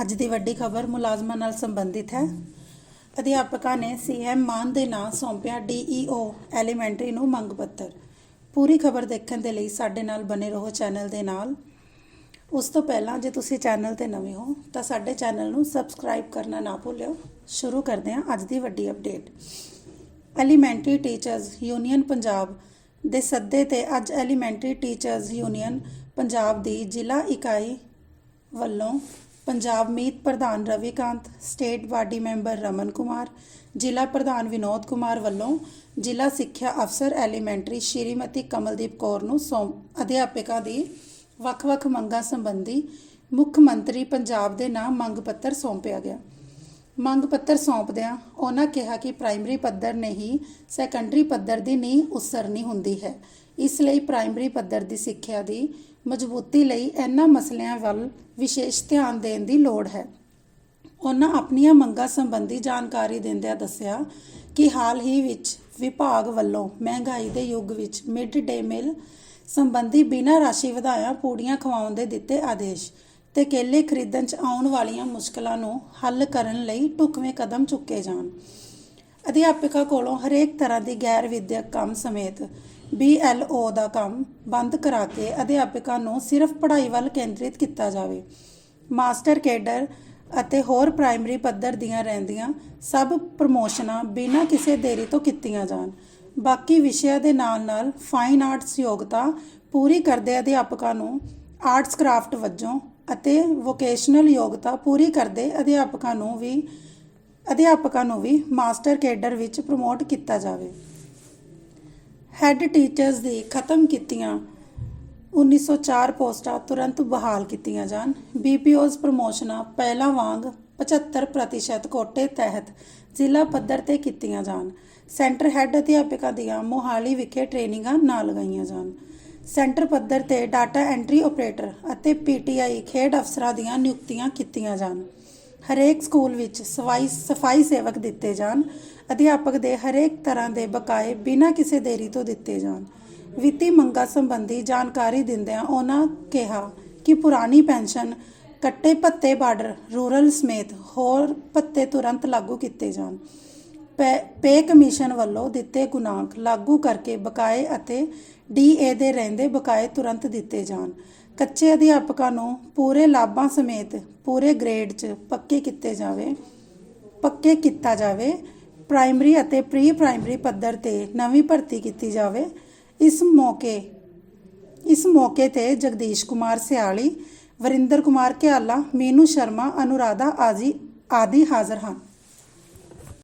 ਅੱਜ ਦੀ ਵੱਡੀ ਖਬਰ ਮੁਲਾਜ਼ਮਾਂ ਨਾਲ ਸੰਬੰਧਿਤ ਹੈ। ਅਧਿਆਪਕਾਂ ਨੇ ਸੀਐਮ ਮਾਨ ਦੇ ਨਾਂ ਸੌਂਪਿਆ ਡੀਈਓ ਐਲੀਮੈਂਟਰੀ ਨੂੰ ਮੰਗ ਪੱਤਰ। ਪੂਰੀ ਖਬਰ ਦੇਖਣ ਦੇ ਲਈ ਸਾਡੇ ਨਾਲ ਬਨੇ ਰਹੋ ਚੈਨਲ ਦੇ ਨਾਲ। ਉਸ ਤੋਂ ਪਹਿਲਾਂ ਜੇ ਤੁਸੀਂ ਚੈਨਲ ਤੇ ਨਵੇਂ ਹੋ, ਤਾਂ ਸਾਡੇ ਚੈਨਲ ਨੂੰ ਸਬਸਕ੍ਰਾਈਬ ਕਰਨਾ ਨਾ ਭੁੱਲਿਓ। ਸ਼ੁਰੂ ਕਰਦੇ ਹਾਂ ਅੱਜ ਦੀ ਵੱਡੀ update. Elementary teachers union Punjab ਦੇ ਸੱਦੇ ਤੇ ਅੱਜ ਐਲੀਮੈਂਟਰੀ ਟੀਚਰਸ ਯੂਨੀਅਨ ਪੰਜਾਬ ਦੀ ਜ਼ਿਲ੍ਹਾ ਇਕਾਈ ਵੱਲੋਂ ਪੰਜਾਬ ਮੀਤ ਪ੍ਰਧਾਨ Ravikant, state body member Raman Kumar, ਜ਼ਿਲ੍ਹਾ ਪ੍ਰਧਾਨ ਵਿਨੋਦ ਕੁਮਾਰ ਵੱਲੋਂ ਜ਼ਿਲ੍ਹਾ ਸਿੱਖਿਆ ਅਫਸਰ ਐਲੀਮੈਂਟਰੀ ਸ਼੍ਰੀਮਤੀ ਕਮਲਦੀਪ ਕੌਰ ਨੂੰ ਸੌਂਪ ਅਧਿਆਪਕਾਂ ਦੀ ਵੱਖ-ਵੱਖ ਮੰਗਾਂ ਸੰਬੰਧੀ ਮੁੱਖ ਮੰਤਰੀ ਪੰਜਾਬ ਦੇ ਨਾਮ ਮੰਗ ਪੱਤਰ ਸੌਂਪਿਆ ਗਿਆ। ਮੰਗ ਪੱਤਰ ਸੌਂਪਦਿਆਂ ਉਹਨਾਂ ਕਿਹਾ ਕਿ ਪ੍ਰਾਇਮਰੀ ਪੱਧਰ ਨੇ ਹੀ ਸੈਕੰਡਰੀ ਪੱਧਰ ਦੀ ਨੀਂਹ ਉਸਰਨੀ ਹੁੰਦੀ ਹੈ। ਇਸ ਲਈ ਪ੍ਰਾਇਮਰੀ ਪੱਧਰ ਦੀ ਸਿੱਖਿਆ ਦੀ ਮਜ਼ਬੂਤੀ ਲਈ ਇਹਨਾਂ ਮਸਲਿਆਂ ਵੱਲ ਵਿਸ਼ੇਸ਼ ਧਿਆਨ ਦੇਣ ਦੀ ਲੋੜ ਹੈ। ਉਹਨਾਂ ਆਪਣੀਆਂ ਮੰਗਾਂ ਸੰਬੰਧੀ ਜਾਣਕਾਰੀ ਦਿੰਦਿਆਂ ਦੱਸਿਆ ਕਿ ਹਾਲ ਹੀ ਵਿੱਚ ਵਿਭਾਗ ਵੱਲੋਂ ਮਹਿੰਗਾਈ ਦੇ ਯੁੱਗ ਵਿੱਚ ਮਿਡ ਡੇ ਮੀਲ ਸੰਬੰਧੀ ਬਿਨਾਂ ਰਾਸ਼ੀ ਵਧਾਇਆ ਪੂੜੀਆਂ ਖਵਾਉਣ ਦੇ ਦਿੱਤੇ ਆਦੇਸ਼ ਤੇ ਕੇਲੇ ਖਰੀਦਣ 'ਚ ਆਉਣ ਵਾਲੀਆਂ ਮੁਸ਼ਕਲਾਂ ਨੂੰ ਹੱਲ ਕਰਨ ਲਈ ਢੁਕਵੇਂ ਕਦਮ ਚੁੱਕੇ ਜਾਣ। ਅਧਿਆਪਕਾਂ ਕੋਲੋਂ ਹਰੇਕ ਤਰ੍ਹਾਂ ਦੀ ਗੈਰ ਵਿਦਿਅਕ ਕੰਮ ਸਮੇਤ BLO ਦਾ ਕੰਮ ਬੰਦ ਕਰਾ ਕੇ ਅਧਿਆਪਕਾਂ ਨੂੰ ਸਿਰਫ ਪੜ੍ਹਾਈ ਵੱਲ ਕੇਂਦਰਿਤ ਕੀਤਾ ਜਾਵੇ। ਮਾਸਟਰ ਕੇਡਰ ਅਤੇ ਹੋਰ ਪ੍ਰਾਇਮਰੀ ਪੱਧਰ ਦੀਆਂ ਰਹਿੰਦੀਆਂ ਸਭ ਪ੍ਰਮੋਸ਼ਨਾਂ ਬਿਨਾਂ ਕਿਸੇ ਦੇਰੀ ਤੋਂ ਕੀਤੀਆਂ ਜਾਣ। ਬਾਕੀ ਵਿਸ਼ਿਆਂ ਦੇ ਨਾਲ-ਨਾਲ ਫਾਈਨ ਆਰਟਸ ਯੋਗਤਾ ਪੂਰੀ ਕਰਦੇ ਅਧਿਆਪਕਾਂ ਨੂੰ ਆਰਟਸ ਕਰਾਫਟ ਵਜੋਂ ਅਤੇ ਵੋਕੇਸ਼ਨਲ ਯੋਗਤਾ ਪੂਰੀ ਕਰਦੇ ਅਧਿਆਪਕਾਂ ਨੂੰ ਵੀ ਅਧਿਆਪਕਾਂ ਨੂੰ ਵੀ ਮਾਸਟਰ ਕੇਡਰ ਵਿੱਚ ਪ੍ਰਮੋਟ ਕੀਤਾ ਜਾਵੇ। ਹੈੱਡ ਟੀਚਰਸ ਦੀ ਖਤਮ ਕੀਤੀਆਂ। 1904 ਪੋਸਟਾਂ ਤੁਰੰਤ ਬਹਾਲ ਕੀਤੀਆਂ ਜਾਣ। ਬੀਪੀਓਜ਼ ਪ੍ਰਮੋਸ਼ਨਾਂ ਪਹਿਲਾਂ ਵਾਂਗ 75% ਕੋਟੇ ਤਹਿਤ ਜ਼ਿਲ੍ਹਾ ਪੱਧਰ ਤੇ ਕੀਤੀਆਂ ਜਾਣ। ਸੈਂਟਰ ਹੈੱਡ ਅਧਿਆਪਕਾਂ ਦੀਆਂ ਮੋਹਾਲੀ ਵਿਖੇ ਟ੍ਰੇਨਿੰਗਾਂ ਨਾ ਲਗਾਈਆਂ ਜਾਣ। ਸੈਂਟਰ ਪੱਧਰ ਤੇ ਡਾਟਾ ਐਂਟਰੀ ਆਪਰੇਟਰ ਅਤੇ ਪੀਟੀਆਈ ਖੇਡ ਅਫਸਰਾਂ ਦੀਆਂ ਨਿਯੁਕਤੀਆਂ ਕੀਤੀਆਂ ਜਾਣ। ਹਰੇਕ ਸਕੂਲ ਵਿੱਚ ਸਫ਼ਾਈ ਸਫ਼ਾਈ ਸੇਵਕ ਦਿੱਤੇ ਜਾਣ। ਅਧਿਆਪਕ ਦੇ ਹਰੇਕ ਤਰ੍ਹਾਂ ਦੇ ਬਕਾਏ ਬਿਨਾਂ ਕਿਸੇ ਦੇਰੀ ਤੋਂ ਦਿੱਤੇ ਜਾਣ। ਵਿੱਤੀ ਮੰਗਾਂ ਸੰਬੰਧੀ ਜਾਣਕਾਰੀ ਦਿੰਦਿਆਂ ਉਹਨਾਂ ਕਿਹਾ ਕਿ ਪੁਰਾਣੀ ਪੈਨਸ਼ਨ ਕੱਟੇ ਭੱਤੇ ਬਾਰਡਰ ਰੂਰਲ ਸਮੇਤ ਹੋਰ ਭੱਤੇ ਤੁਰੰਤ ਲਾਗੂ ਕੀਤੇ ਜਾਣ। ਪੇ ਪੇ ਕਮਿਸ਼ਨ ਵੱਲੋਂ ਦਿੱਤੇ ਗੁਨਾਂਕ ਲਾਗੂ ਕਰਕੇ ਬਕਾਏ ਅਤੇ ਡੀਏ ਦੇ ਰਹਿੰਦੇ ਬਕਾਏ ਤੁਰੰਤ ਦਿੱਤੇ ਜਾਣ। ਕੱਚੇ ਅਧਿਆਪਕਾਂ ਨੂੰ ਪੂਰੇ ਲਾਭਾਂ ਸਮੇਤ ਪੂਰੇ ਗ੍ਰੇਡ 'ਚ ਪੱਕੇ ਕੀਤੇ ਜਾਵੇ, ਪੱਕੇ ਕੀਤਾ ਜਾਵੇ। ਪ੍ਰਾਇਮਰੀ ਅਤੇ ਪ੍ਰੀ ਪ੍ਰਾਇਮਰੀ ਪੱਧਰ ਤੇ ਨਵੀਂ ਭਰਤੀ ਕੀਤੀ ਜਾਵੇ। ਇਸ ਮੌਕੇ ਇਸ ਮੌਕੇ ਤੇ ਜਗਦੀਸ਼ ਕੁਮਾਰ ਸਿਆਲੀ, ਵਰਿੰਦਰ ਕੁਮਾਰ ਕਿਆਲਾ ਮੀਨੂ ਸ਼ਰਮਾ, ਅਨੁਰਾਧਾ ਆਜੀ ਆਦਿ ਹਾਜ਼ਰ ਹਨ।